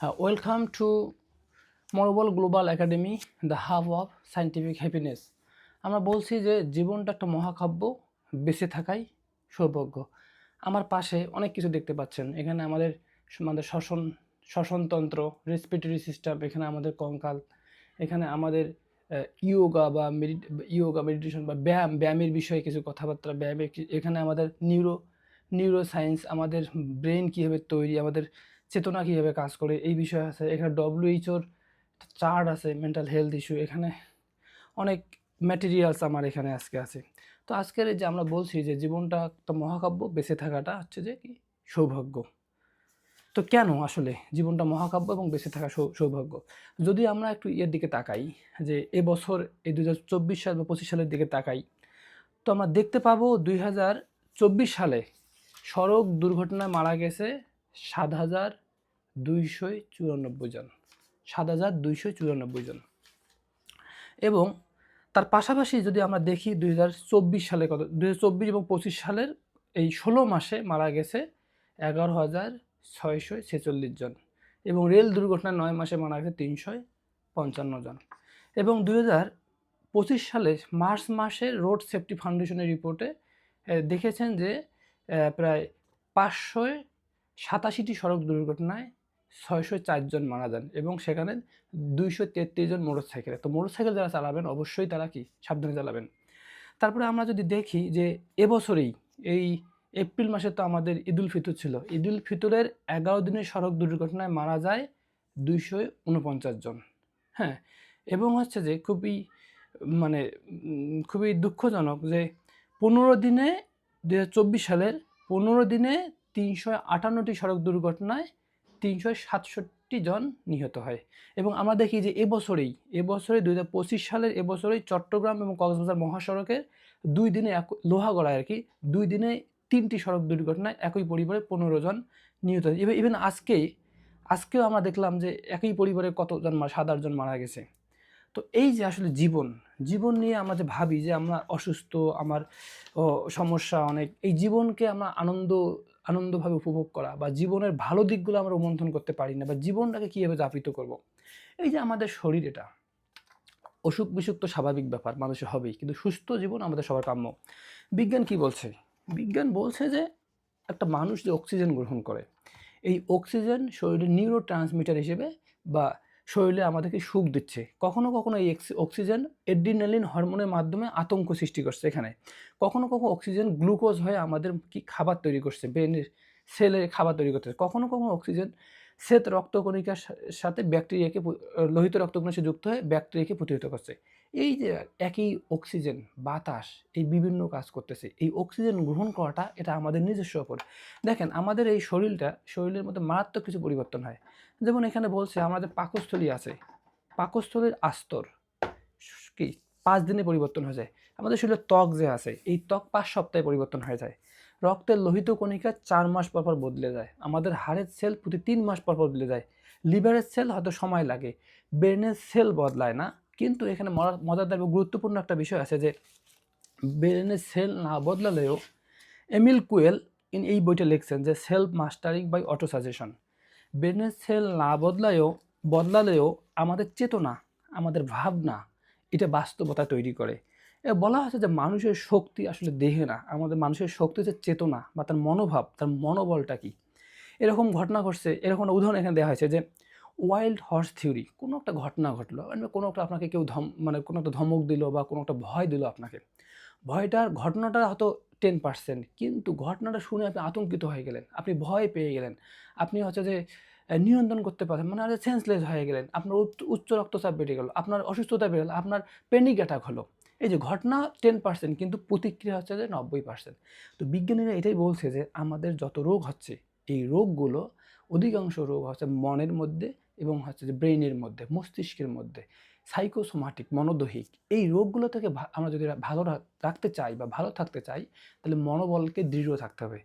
Welcome to Manobal global academy the hub of scientific happiness আমরা বলছি যে জীবনটা একটা মহাকাব্য, বেঁচে থাকাই সৌভাগ্য। আমার পাশে অনেক কিছু দেখতে পাচ্ছেন। এখানে আমাদের আমাদের শ্বসন, শ্বসনতন্ত্র রেসপিরেটরি সিস্টেম এখানে আমাদের কঙ্কাল, এখানে আমাদের ইয়োগা বা মেডি ইয়োগা মেডিটেশন বা ব্যায়াম, ব্যায়ামের বিষয়ে কিছু কথাবার্তা, ব্যায়ামের এখানে আমাদের নিউরো নিউরো সায়েন্স আমাদের ব্রেন কীভাবে তৈরি, আমাদের চেতনা কীভাবে কাজ করে, এই বিষয় আছে। এখানে ডব্লিউএইচওর চার্ট আছে মেন্টাল হেলথ ইস্যু এখানে অনেক ম্যাটেরিয়ালস আমার এখানে আজকে আছে। তো আজকের যে আমরা বলছি যে জীবনটা একটা মহাকাব্য, বেঁচে থাকাটা হচ্ছে যে কি? সৌভাগ্য। তো কেন আসলে জীবনটা মহাকাব্য এবং বেঁচে থাকা সৌভাগ্য? যদি আমরা একটু ইয়ের দিকে তাকাই, যে এবছর এই দু হাজার চব্বিশ সাল বা পঁচিশ সালের দিকে তাকাই, তো আমরা দেখতে পাবো দুই হাজার চব্বিশ সালে সড়ক দুর্ঘটনায় মারা গেছে সাত হাজার দুইশো চুরানব্বই জন। সাত হাজার দুইশো চুরানব্বই জন। এবং তার পাশাপাশি যদি আমরা দেখি দুই হাজার চব্বিশ সালে কত, দুই হাজার চব্বিশ এবং পঁচিশ সালের এই ষোলো মাসে মারা গেছে এগারো হাজার ছয়শো ছেচল্লিশ জন এবং রেল দুর্ঘটনায় নয় মাসে মারা গেছে তিনশো পঞ্চান্ন জন। এবং দুই পঁচিশ সালে মার্চ মাসে রোড সেফটি ফাউন্ডেশনের রিপোর্টে দেখেছেন যে প্রায় পাঁচশো সাতাশিটি সড়ক দুর্ঘটনায় ছয়শো চারজন মারা যান এবং সেখানে দুইশো তেত্রিশ জন মোটর সাইকেলে তো মোটর সাইকেল যারা চালাবেন, অবশ্যই তারা কি সাবধানে চালাবেন। তারপরে আমরা যদি দেখি যে এবছরেই, এই এপ্রিল মাসে তো আমাদের ঈদুল ফিতর ছিল ঈদুল ফিতরের এগারো দিনের সড়ক দুর্ঘটনায় মারা যায় দুইশো উনপঞ্চাশ জন। হ্যাঁ এবং হচ্ছে যে খুবই মানে খুবই দুঃখজনক যে পনেরো দিনে দু হাজার চব্বিশ সালের পনেরো দিনে তিনশো আটান্নটি সড়ক দুর্ঘটনায় তিনশো সাতষট্টি জন নিহত হয়। এবং আমরা দেখি যে এবছরেই এবছরে দুই হাজার পঁচিশ সালের এবছরেই চট্টগ্রাম এবং কক্সবাজার মহাসড়কের দুই দিনে এক লোহাগড়ায় আর কি দুই দিনে তিনটি সড়ক দুর্ঘটনায় একই পরিবারে পনেরো জন নিহত হয়। ইভেন আজকেই, আজকেও আমরা দেখলাম যে একই পরিবারে কতজন সাত আটজন মারা গেছে। তো এই যে আসলে জীবন জীবন নিয়ে আমরা যে ভাবি যে আমরা অসুস্থ, আমার সমস্যা অনেক, এই জীবনকে আমরা আনন্দ আনন্দভাবে উপভোগ করা বা জীবনের ভালো দিকগুলো আমরা রোমন্থন করতে পারি না বা জীবনটাকে কীভাবে যাপিত করব। এই যে আমাদের শরীর এটা, অসুখ বিসুখ তো স্বাভাবিক ব্যাপার, মানুষের হবেই, কিন্তু সুস্থ জীবন আমাদের সবার কাম্য বিজ্ঞান কি বলছে বিজ্ঞান বলছে যে একটা মানুষ যে অক্সিজেন গ্রহণ করে, এই অক্সিজেন শরীরের নিউরো ট্রান্সমিটার হিসেবে বা শরীরে আমাদেরকে সুখ দিচ্ছে। কখনো কখনো এই অক্সিজেন এড্রিনালিন হরমোনের মাধ্যমে আতঙ্ক সৃষ্টি করছে এখানে। কখনো কখনো অক্সিজেন গ্লুকোজ হয়ে আমাদের কি খাবার তৈরি করছে ব্রেনের সেলের খাবার তৈরি করতেছে কখনো কখনো অক্সিজেন শ্বেত রক্তকণিকার সাথে ব্যাকটেরিয়াকে লোহিত রক্তকণিকার সাথে যুক্ত হয়ে ব্যাকটেরিয়াকে প্রতিহত করছে। এই যে একই অক্সিজেন, বাতাস, এই বিভিন্ন কাজ করতেছে, এই অক্সিজেন গ্রহণ করাটা এটা আমাদের নিজস্ব ওপর। দেখেন, আমাদের এই শরীরটা, শরীরের মধ্যে মারাত্মক কিছু পরিবর্তন হয়। যেমন এখানে বলছে আমাদের পাকস্থলী আছে, পাকস্থলীর আস্তর কি, পাঁচ দিনে পরিবর্তন হয়ে যায়। আমাদের শরীরের ত্বক যে আছে, এই ত্বক পাঁচ সপ্তাহে পরিবর্তন হয়ে যায়। রক্তের লোহিত কণিকা চার মাস পর পর বদলে যায়। আমাদের হাড়ের সেল প্রতি তিন মাস পর পর বদলে যায়। লিভারের সেল হয়তো সময় লাগে, ব্রেনের সেল বদলায় না। কিন্তু এখানে মজাদার গুরুত্বপূর্ণ একটা বিষয় আছে যে, ব্রেনের সেল না বদলালেও এমিল কুয়েল ইন এই বইটা লিখছেন যে, self mastering by auto suggestion ব্রেনের সেল না বদলায়ও, বদলালেও আমাদের চেতনা, আমাদের ভাবনা, এটা বাস্তবতা তৈরি করে। বলা হচ্ছে যে মানুষের শক্তি আসলে দেহে না, আমাদের মানুষের শক্তি হচ্ছে চেতনা বা তার মনোভাব, তার মনোবলটা কি? এরকম ঘটনা ঘটছে, এরকম উদাহরণ এখানে দেওয়া হয়েছে যে ওয়াইল্ড হর্স থিওরি কোনো একটা ঘটনা ঘটলো মানে কোনো একটা আপনাকে কেউ ধম মানে কোনো একটা ধমক দিল বা কোনো একটা ভয় দিল আপনাকে। ভয়টার ঘটনাটা হয়তো টেন পার্সেন্ট কিন্তু ঘটনাটা শুনে আপনি আতঙ্কিত হয়ে গেলেন, আপনি ভয় পেয়ে গেলেন, আপনি হচ্ছে যে নিয়ন্ত্রণ করতে পারেন মানে সেন্সলেস হয়ে গেলেন, আপনার উচ্চ রক্তচাপ বেড়ে গেল, আপনার অসুস্থতা বেড়ে গেল, আপনার প্যানিক অ্যাটাক হলো। এই যে ঘটনা টেন পার্সেন্ট কিন্তু প্রতিক্রিয়া হচ্ছে যে নব্বই পার্সেন্ট তো বিজ্ঞানীরা এটাই বলছে যে আমাদের যত রোগ হচ্ছে, এই রোগগুলো অধিকাংশ রোগ হচ্ছে মনের মধ্যে এবং হচ্ছে যে ব্রেনের মধ্যে, মস্তিষ্কের মধ্যে, সাইকোসোমাটিক, মনোদৈহিক। এই রোগগুলো থেকে আমরা যদি ভালো রাখতে চাই বা ভালো থাকতে চাই, তাহলে মনোবলকে দৃঢ় থাকতে হবে।